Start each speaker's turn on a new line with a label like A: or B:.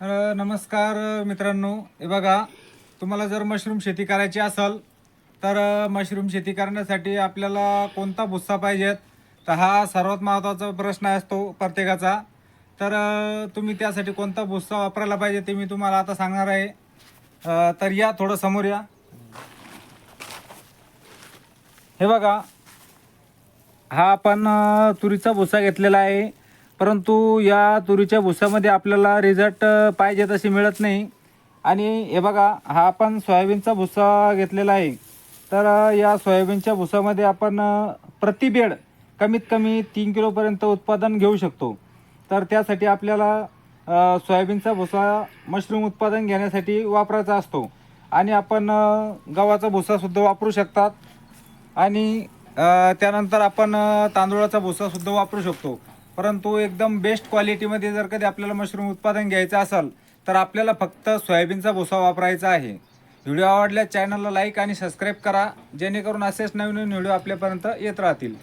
A: तर नमस्कार मित्रांनो. हे बघा तुम्हाला जर मशरूम शेती करायची असेल तर मशरूम शेती करण्यासाठी आपल्याला कोणता भुस्सा पाहिजेत तर हा सर्वात महत्त्वाचा प्रश्न असतो प्रत्येकाचा. तर तुम्ही त्यासाठी कोणता भुस्सा वापरायला पाहिजे ते मी तुम्हाला आता सांगणार आहे. तर या थोडं समोर या. हे बघा हा आपण तुरीचा भुस्सा घेतलेला आहे. परंतु या तुरीच्या भुसामध्ये आपल्याला रिझल्ट पाहिजे तसे मिळत नाही. आणि हे बघा हा आपण सोयाबीनचा भुसा घेतलेला आहे. तर या सोयाबीनच्या भुसामध्ये आपण प्रतिबेड कमीत कमी तीन किलोपर्यंत उत्पादन घेऊ शकतो. तर त्यासाठी आपल्याला सोयाबीनचा भुसा मशरूम उत्पादन घेण्यासाठी वापरायचा असतो. आणि आपण गव्हाचा भुसासुद्धा वापरू शकतात. आणि त्यानंतर आपण तांदूळाचा भुसासुद्धा वापरू शकतो. परंतु एकदम बेस्ट क्वालिटीमध्ये जर कधी आपल्याला मशरूम उत्पादन घ्यायचं असेल तर आपल्याला फक्त सोयाबीनचा भुसा वापरायचा आहे. व्हिडिओ आवडल्यास चॅनलला लाईक आणि सबस्क्राईब करा जेणेकरून असेच नवीन नवीन व्हिडिओ आपल्यापर्यंत येत राहतील.